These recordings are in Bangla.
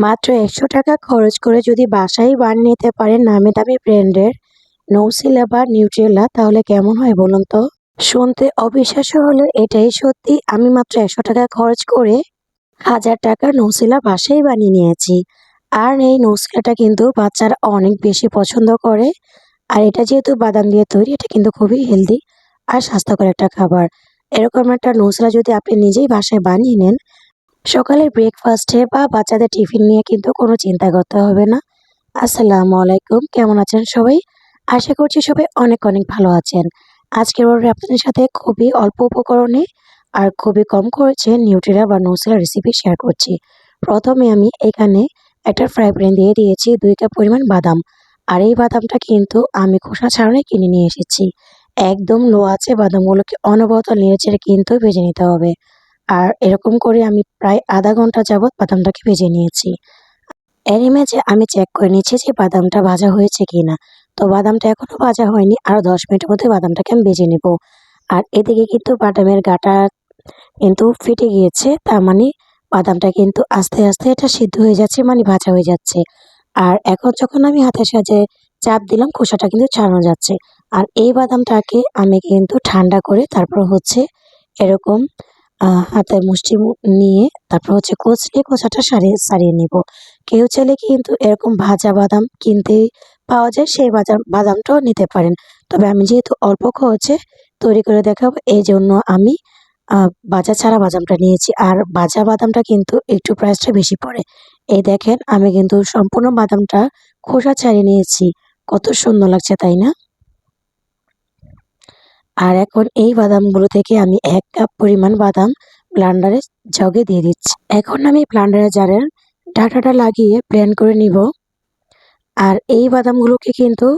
মাত্র একশো টাকা খরচ করে যদি বাসায় বানিয়ে নিতে পারেন নামি দামি ব্র্যান্ডের নৌসিলা বা নিউট্রেলা, তাহলে কেমন হয় বলুন তো? শুনতে অবিশ্বাস্য হলে এটাই সত্যি। আমি মাত্র একশো টাকা খরচ করে হাজার টাকার নৌসিলা বাসায় বানিয়ে নিয়েছি। আর এই নৌসিলাটা কিন্তু বাচ্চারা অনেক বেশি পছন্দ করে। আর এটা যেহেতু বাদাম দিয়ে তৈরি, এটা কিন্তু খুবই হেলদি আর স্বাস্থ্যকর একটা খাবার। এরকম একটা নৌসিলা যদি আপনি নিজেই বাসায় বানিয়ে নেন সকালের ব্রেকফাস্টে বা বাচ্চাদের টিফিন নিয়ে কিন্তু কোনো চিন্তা করতে হবে না। আসসালামু আলাইকুম, কেমন আছেন সবাই? আশা করছি সবাই অনেক অনেক ভালো আছেন। আজকের পর্বে আপনাদের সাথে খুবই অল্প উপকরণে আর খুবই কম খরচে নিউট্রিলা বা নৌসিলা রেসিপি শেয়ার করছি। প্রথমে আমি এখানে একটা ফ্রাই প্যান দিয়ে দিয়েছি দুই কাপ পরিমাণ বাদাম। আর এই বাদামটা কিন্তু আমি খোসা ছাড়াই কিনে নিয়ে এসেছি। একদম লো আছে, বাদামগুলোকে অনবরত চেড়ে কিন্তু ভেজে নিতে হবে। আর এরকম করে আমি প্রায় আধা ঘণ্টা যাবৎ বাদামটাকে ভেজে নিয়েছি। এর ইমেজে আমি চেক করে নিয়েছি যে বাদামটা ভাজা হয়েছে কি না তো বাদামটা এখনও ভাজা হয়নি আরও দশ মিনিটের মধ্যে বাদামটাকে আমি ভেজে নেব। আর এদিকে কিন্তু বাদামের গাটা কিন্তু ফেটে গিয়েছে, তার মানে বাদামটা কিন্তু আস্তে আস্তে এটা সিদ্ধ হয়ে যাচ্ছে মানে ভাজা হয়ে যাচ্ছে। আর এখন যখন আমি হাতের সাহায্যে চাপ দিলাম, খোসাটা কিন্তু ছাড়ানো যাচ্ছে। আর এই বাদামটাকে আমি কিন্তু ঠান্ডা করে তারপর হচ্ছে এরকম হাতে মুষ্টি নিয়ে তারপর হচ্ছে কচলে খোসাটা সারিয়ে সারিয়ে নিব। কেউ চাইলে কিন্তু এরকম ভাজা বাদাম কিনতে পাওয়া যায়, সেই বাদাম বাদামটাও নিতে পারেন। তবে আমি যেহেতু অল্প খরচে তৈরি করে দেখাবো, এই জন্য আমি বাজা ছাড়া বাদামটা নিয়েছি। আর বাজা বাদামটা কিন্তু একটু প্রাইসটা বেশি পড়ে। এই দেখেন, আমি কিন্তু সম্পূর্ণ বাদামটা খোসা ছাড়িয়ে নিয়েছি। কত সুন্দর লাগছে, তাই না? আর এখন এই বাদামগুলো থেকে আমি এক কাপ পরিমাণ বাদাম ব্লান্ডারে জগে দিয়ে দিচ্ছি। এখন আমি ব্লান্ডারে জারের ডাটাটা লাগিয়ে ব্লেন্ড করে নিব। আর এই বাদামগুলোকে কিন্তু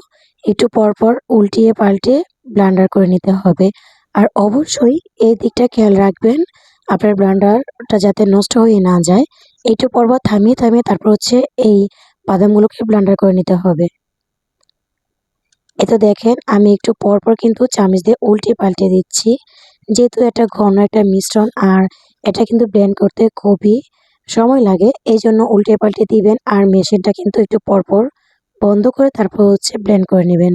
একটু পরপর উল্টিয়ে পাল্টে ব্লান্ডার করে নিতে হবে। আর অবশ্যই এই দিকটা খেয়াল রাখবেন, আপনার ব্লান্ডারটা যাতে নষ্ট হয়ে না যায়। একটু পরপর থামিয়ে থামিয়ে তারপর হচ্ছে এই বাদামগুলোকে ব্লান্ডার করে নিতে হবে। এতে দেখেন, আমি একটু পরপর কিন্তু চামচ দিয়ে উল্টে পাল্টে দিচ্ছি। যেহেতু এটা ঘন একটা মিশ্রণ আর এটা কিন্তু ব্লেন্ড করতে খুবই সময় লাগে এই জন্য উল্টে পাল্টে দিবেন আর মেশিনটা কিন্তু একটু পরপর বন্ধ করে তারপর হচ্ছে ব্লেন্ড করে নেবেন।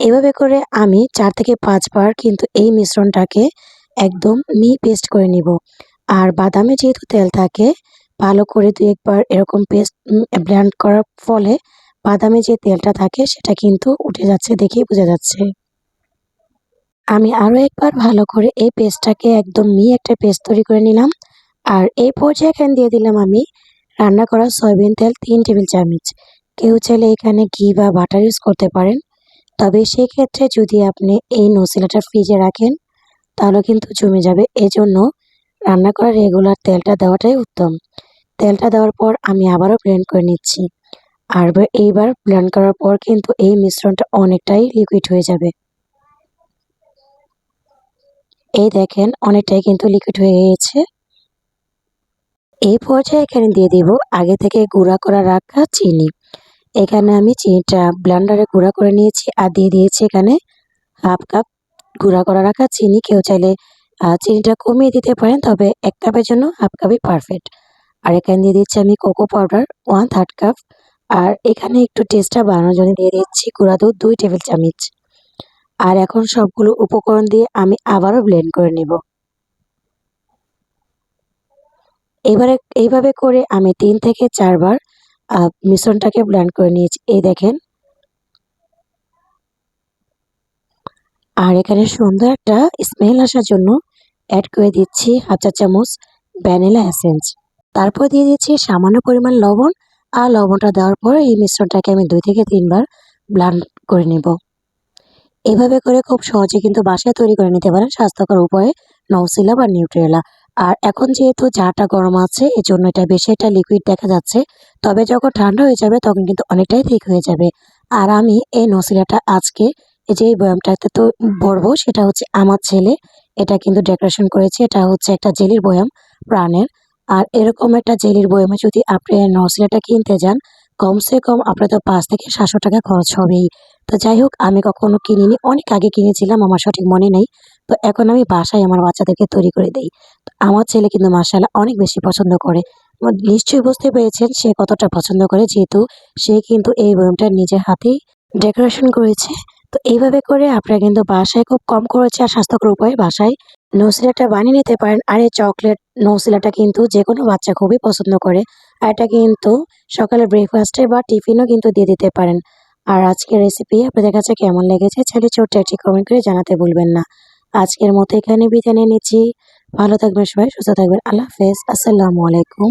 এভাবে করে আমি চার থেকে পাঁচবার কিন্তু এই মিশ্রণটাকে একদম মি পেস্ট করে নিব। আর বাদামে যেহেতু তেল থাকে, ভালো করে দু একবার এরকম পেস্ট ব্লেন্ড করার ফলে বাদামে যে তেলটা থাকে সেটা কিন্তু উঠে যাচ্ছে দেখেই বোঝা যাচ্ছে। আমি আরও একবার ভালো করে এই পেস্টটাকে একদম মি একটা পেস্ট তৈরি করে নিলাম। আর এই পর্যায়ে এখানে দিয়ে দিলাম আমি রান্না করা সয়াবিন তেল তিন টেবিল চামচ। কেউ চাইলে এখানে ঘি বা বাটার ইউজ করতে পারেন। তবে সেক্ষেত্রে যদি আপনি এই নসিলাটা ফ্রিজে রাখেন, তাহলে কিন্তু জমে যাবে। এজন্য রান্না করা রেগুলার তেলটা দেওয়াটাই উত্তম। তেলটা দেওয়ার পর আমি আবারও ব্লেন্ড করে নিচ্ছি। আর এইবার ব্লেন্ড করার পর কিন্তু এই মিশ্রণটা অনেকটাই লিকুইড হয়ে যাবে। এই দেখেন, অনেকটাই কিন্তু লিকুইড হয়ে গিয়েছে। এই পর্যায়ে এখানে দিয়ে দিব আগে থেকে গুঁড়া করা রাখা চিনি। এখানে আমি চিনিটা ব্লেন্ডারে গুঁড়া করে নিয়েছি আর দিয়ে দিয়েছি এখানে হাফ কাপ গুঁড়া করা রাখা চিনি। কেউ চাইলে চিনিটা কমিয়ে দিতে পারেন, তবে এক কাপের জন্য হাফ কাপই পারফেক্ট আর এখানে দিয়ে দিচ্ছি আমি cocoa powder one third cup আর এখানে একটু টেস্টটা বানানোর জন্য দিয়ে দিচ্ছি গুঁড়া দুধ, দুই টেবিল চামচ। আর এখন সবগুলো উপকরণ দিয়ে আমি আবারও ব্লেন্ড করে নেব। এবারে এইভাবে করে আমি তিন থেকে চারবার মিশ্রণটাকে ব্লেন্ড করে নিয়েছি। এই দেখেন। আর এখানে সুন্দর একটা স্মেল আসার জন্য অ্যাড করে দিচ্ছি হাফ চা চামচ ভ্যানিলা এসেন্স তারপর দিয়ে দিচ্ছি সামান্য পরিমাণ লবণ আর লবণটা দেওয়ার পর এই মিশ্রণটাকে আমি দুই থেকে তিনবার ব্লান্ড করে নেব। এভাবে করে খুব সহজে কিন্তু বাসায় তৈরি করে নিতে পারেন স্বাস্থ্যকর উপায়ে নৌসিলা বা নিউট্রেলা। আর এখন যেহেতু চাটা গরম আছে এই জন্য এটা বেশি একটা লিকুইড দেখা যাচ্ছে। তবে যখন ঠান্ডা হয়ে যাবে, তখন কিন্তু অনেকটাই ঠিক হয়ে যাবে। আর আমি এই নসিলাটা আজকে এই যে এই বয়ামটাতে তো ভরবো, সেটা হচ্ছে আমার ছেলে। এটা কিন্তু ডেকোরেশন করেছে, এটা হচ্ছে একটা জেলির বয়াম প্রাণের। আর এরকম একটা জেলির বয়ামে যদি আপনি নসিলাটা কিনতে যান, কমসে কম আপনার তো পাঁচ থেকে সাতশো টাকা খরচ হবেই। তো যাই হোক, আমি কখনো কিনিনি, অনেক আগে কিনেছিলাম, আমার সঠিক মনে নেই। তো এখন আমি বাসায় আমার বাচ্চাদেরকে তৈরি করে দিই। আমার ছেলে কিন্তু মাসাল্লাহ অনেক বেশি পছন্দ করে। নিশ্চয়ই বুঝতে পেরেছেন সে কতটা পছন্দ করে, যেহেতু সে কিন্তু এই বয়মটা নিজের হাতেই ডেকোরেশন করেছে। তো এইভাবে করে আপনারা কিন্তু বাসায় খুব কম খরচে আর স্বাস্থ্যকর উপায়ে বাসায় নসিলাটা বানিয়ে নিতে পারেন। আর এই চকলেট নৌসিলাটা কিন্তু যে কোনো বাচ্চা খুবই পছন্দ করে। আর এটা কিন্তু সকালে ব্রেকফাস্টে বা টিফিনও কিন্তু দিয়ে দিতে পারেন। আর আজকের রেসিপি আপনাদের কাছে কেমন লেগেছে ছেলে ছোট্ট একটি কমেন্ট করে জানাতে ভুলবেন না। আজকের মতো এখানে বিদায় নিয়ে নিচ্ছি। ভালো থাকবেন সবাই, সুস্থ থাকবেন। আল্লাহ হাফেজ। আসসালামু আলাইকুম।